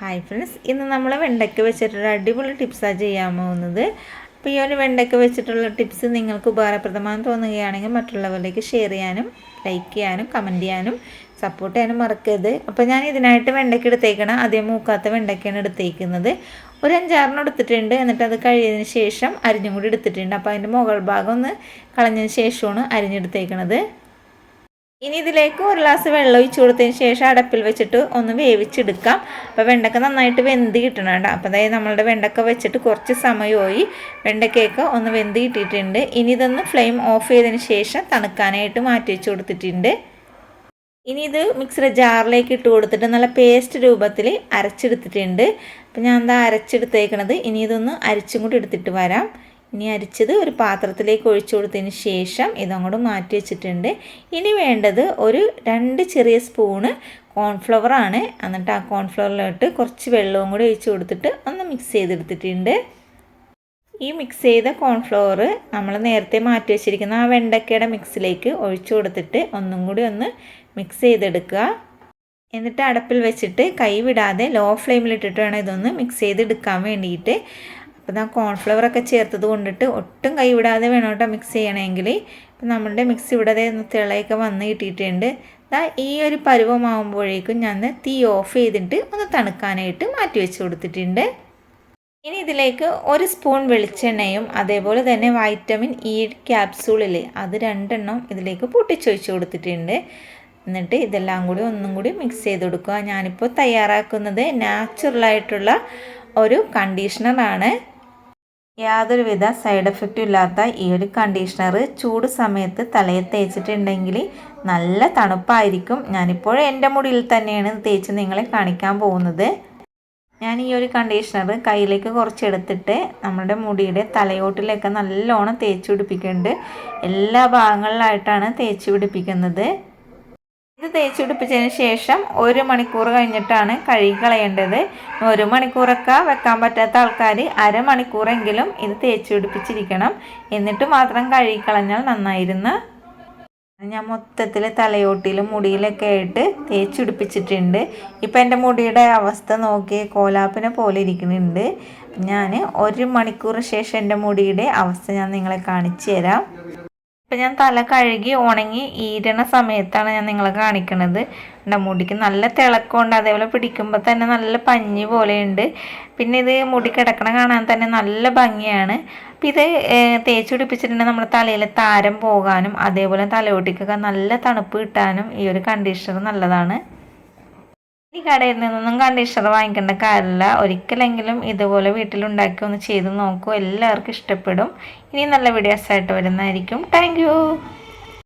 Hi friends ഇന്ന് നമ്മൾ വെണ്ടയ്ക്ക വെച്ചിട്ടുള്ള അടിപൊളി ടിപ്സാണ് ചെയ്യാൻ പോകുന്നത്. അപ്പോൾ ഈ ഒരു വെണ്ടയ്ക്ക വെച്ചിട്ടുള്ള ടിപ്സ് നിങ്ങൾക്ക് ഉപകാരപ്രദമാണെന്ന് തോന്നുകയാണെങ്കിൽ മറ്റുള്ളവരിലേക്ക് ഷെയർ ചെയ്യാനും ലൈക്ക് ചെയ്യാനും കമന്റ് ചെയ്യാനും സപ്പോർട്ട് ചെയ്യാനും മറക്കരുത്. അപ്പോൾ ഞാൻ ഇതിനായിട്ട് വെണ്ടയ്ക്ക എടുത്തേക്കണം. ആദ്യം മൂക്കാത്ത വെണ്ടയ്ക്കാണ് എടുത്തേക്കുന്നത്. ഒരു അഞ്ചാറിന് എടുത്തിട്ടുണ്ട്. എന്നിട്ട് അത് കഴിയതിന് ശേഷം അരിഞ്ഞും കൂടി എടുത്തിട്ടുണ്ട്. അപ്പോൾ അതിന്റെ മുകൾ ഭാഗം ഒന്ന് കളഞ്ഞതിന് ശേഷമാണ് അരിഞ്ഞെടുത്തേക്കണത്. ഇനി ഇതിലേക്ക് ഒരു ഗ്ലാസ് വെള്ളം ഒഴിച്ച് കൊടുത്തതിന് ശേഷം അടപ്പിൽ വെച്ചിട്ട് ഒന്ന് വേവിച്ചെടുക്കാം. അപ്പോൾ വെണ്ടക്ക നന്നായിട്ട് വെന്ത് കിട്ടണം കേട്ടോ. അപ്പോൾ അതായത് നമ്മളുടെ വെണ്ടക്ക വെച്ചിട്ട് കുറച്ച് സമയമായി വെണ്ടക്കയൊക്കെ ഒന്ന് വെന്ത് കിട്ടിയിട്ടുണ്ട്. ഇനി ഇതൊന്ന് ഫ്ലെയിം ഓഫ് ചെയ്തതിന് ശേഷം തണുക്കാനായിട്ട് മാറ്റി വെച്ച് കൊടുത്തിട്ടുണ്ട്. ഇനി ഇത് മിക്സിയുടെ ജാറിലേക്ക് ഇട്ട് കൊടുത്തിട്ട് നല്ല പേസ്റ്റ് രൂപത്തിൽ അരച്ചെടുത്തിട്ടുണ്ട്. അപ്പോൾ ഞാൻ എന്താ അരച്ചെടുത്തേക്കണത്. ഇനി ഇതൊന്ന് അരിച്ചും കൂടി എടുത്തിട്ട് വരാം. ഇനി അരിച്ചത് ഒരു പാത്രത്തിലേക്ക് ഒഴിച്ചു കൊടുത്തതിന് ശേഷം ഇതങ്ങോട്ട് മാറ്റി വെച്ചിട്ടുണ്ട്. ഇനി വേണ്ടത് ഒരു രണ്ട് ചെറിയ സ്പൂണ് കോൺഫ്ലവറാണ് എന്നിട്ട് ആ കോൺഫ്ലവറിലോട്ട് കുറച്ച് വെള്ളവും കൂടി ഒഴിച്ച് കൊടുത്തിട്ട് ഒന്ന് മിക്സ് ചെയ്തെടുത്തിട്ടുണ്ട്. ഈ മിക്സ് ചെയ്ത കോൺഫ്ലവർ നമ്മൾ നേരത്തെ മാറ്റി വെച്ചിരിക്കുന്ന ആ വെണ്ടക്കയുടെ മിക്സിലേക്ക് ഒഴിച്ചു കൊടുത്തിട്ട് ഒന്നും കൂടി ഒന്ന് മിക്സ് ചെയ്തെടുക്കുക. എന്നിട്ട് അടപ്പിൽ വെച്ചിട്ട് കൈ വിടാതെ ലോ ഫ്ലെയിമിലിട്ടിട്ട് വേണം ഇതൊന്ന് മിക്സ് ചെയ്തെടുക്കാൻ വേണ്ടിയിട്ട്. അപ്പോൾ കോൺഫ്ലവർ ഒക്കെ ചേർത്തത് കൊണ്ടിട്ട് ഒട്ടും കൈവിടാതെ വേണം കേട്ടോ മിക്സ് ചെയ്യണമെങ്കിൽ ഇപ്പം നമ്മളുടെ മിക്സ് ഇവിടെ തിളയൊക്കെ വന്ന് കിട്ടിയിട്ടുണ്ട്. ദാ ഈ ഒരു പരുവമാകുമ്പോഴേക്കും ഞാൻ തീ ഓഫ് ചെയ്തിട്ട് ഒന്ന് തണുക്കാനായിട്ട് മാറ്റി വെച്ച് കൊടുത്തിട്ടുണ്ട്. ഇനി ഇതിലേക്ക് ഒരു സ്പൂൺ വെളിച്ചെണ്ണയും അതേപോലെ തന്നെ വൈറ്റമിൻ ഇ ക്യാപ്സൂളിൽ അത് രണ്ടെണ്ണം ഇതിലേക്ക് പൊട്ടിച്ചൊഴിച്ച് കൊടുത്തിട്ടുണ്ട്. എന്നിട്ട് ഇതെല്ലാം കൂടി ഒന്നും കൂടി മിക്സ് ചെയ്ത് കൊടുക്കുക. ഞാനിപ്പോൾ തയ്യാറാക്കുന്നത് നാച്ചുറലായിട്ടുള്ള ഒരു കണ്ടീഷണറാണ് യാതൊരുവിധ സൈഡ് എഫക്റ്റും ഇല്ലാത്ത ഈ ഒരു കണ്ടീഷണർ ചൂട് സമയത്ത് തലയിൽ തേച്ചിട്ടുണ്ടെങ്കിൽ നല്ല തണുപ്പായിരിക്കും. ഞാനിപ്പോൾ എന്റെ മുടിയിൽ തന്നെയാണ് തേച്ച് നിങ്ങളെ കാണിക്കാൻ പോകുന്നത്. ഞാൻ ഈ ഒരു കണ്ടീഷണർ കയ്യിലേക്ക് കുറച്ചെടുത്തിട്ട് നമ്മുടെ മുടിയുടെ തലയോട്ടിലൊക്കെ നല്ലോണം തേച്ച് പിടിപ്പിക്കുന്നുണ്ട്. എല്ലാ ഭാഗങ്ങളിലായിട്ടാണ് തേച്ച് പിടിപ്പിക്കുന്നത്. തേച്ച് പിടിപ്പിച്ചതിന് ശേഷം ഒരു മണിക്കൂർ കഴിഞ്ഞിട്ടാണ് കഴുകി കളയേണ്ടത്. ഒരു മണിക്കൂറൊക്കെ വെക്കാൻ പറ്റാത്ത ആൾക്കാർ അരമണിക്കൂറെങ്കിലും ഇത് തേച്ച് പിടിപ്പിച്ചിരിക്കണം. എന്നിട്ട് മാത്രം കഴുകി കളഞ്ഞാൽ നന്നായിരുന്നു. ഞാൻ മൊത്തത്തിൽ തലയോട്ടിലും മുടിയിലൊക്കെ ആയിട്ട് തേച്ച് പിടിപ്പിച്ചിട്ടുണ്ട്. ഇപ്പം എന്റെ മുടിയുടെ അവസ്ഥ നോക്കി കോലാപ്പിനെ പോലെ ഇരിക്കുന്നുണ്ട്. ഞാൻ ഒരു മണിക്കൂർ ശേഷം എന്റെ മുടിയുടെ അവസ്ഥ ഞാൻ നിങ്ങളെ കാണിച്ചു തരാം. ഇപ്പം ഞാൻ തല കഴുകി ഉണങ്ങി ഈരണ സമയത്താണ് ഞാൻ നിങ്ങളെ കാണിക്കുന്നത് എന്റെ മുടിക്ക് നല്ല തിളക്കമുണ്ട് അതേപോലെ പിടിക്കുമ്പോൾ തന്നെ നല്ല പഞ്ഞി പോലെയുണ്ട്. പിന്നെ ഇത് മുടി കിടക്കണ കാണാൻ തന്നെ നല്ല ഭംഗിയാണ്. അപ്പം ഇത് തേച്ച് പിടിപ്പിച്ചിട്ടുണ്ടെങ്കിൽ നമ്മുടെ തലയിൽ താരം പോകാനും അതേപോലെ തലയോട്ടിക്കൊക്കെ നല്ല തണുപ്പ് കിട്ടാനും ഈ ഒരു കണ്ടീഷണർ നല്ലതാണ്. ഈ കടയിൽ നിന്നൊന്നും കണ്ടീഷണർ വാങ്ങിക്കേണ്ട കാര്യമില്ല. ഒരിക്കലെങ്കിലും ഇതുപോലെ വീട്ടിലുണ്ടാക്കി ഒന്ന് ചെയ്ത് നോക്കൂ. എല്ലാവർക്കും ഇഷ്ടപ്പെടും. ഇനി നല്ല വീഡിയോസ് ആയിട്ട് വരുന്നതായിരിക്കും താങ്ക്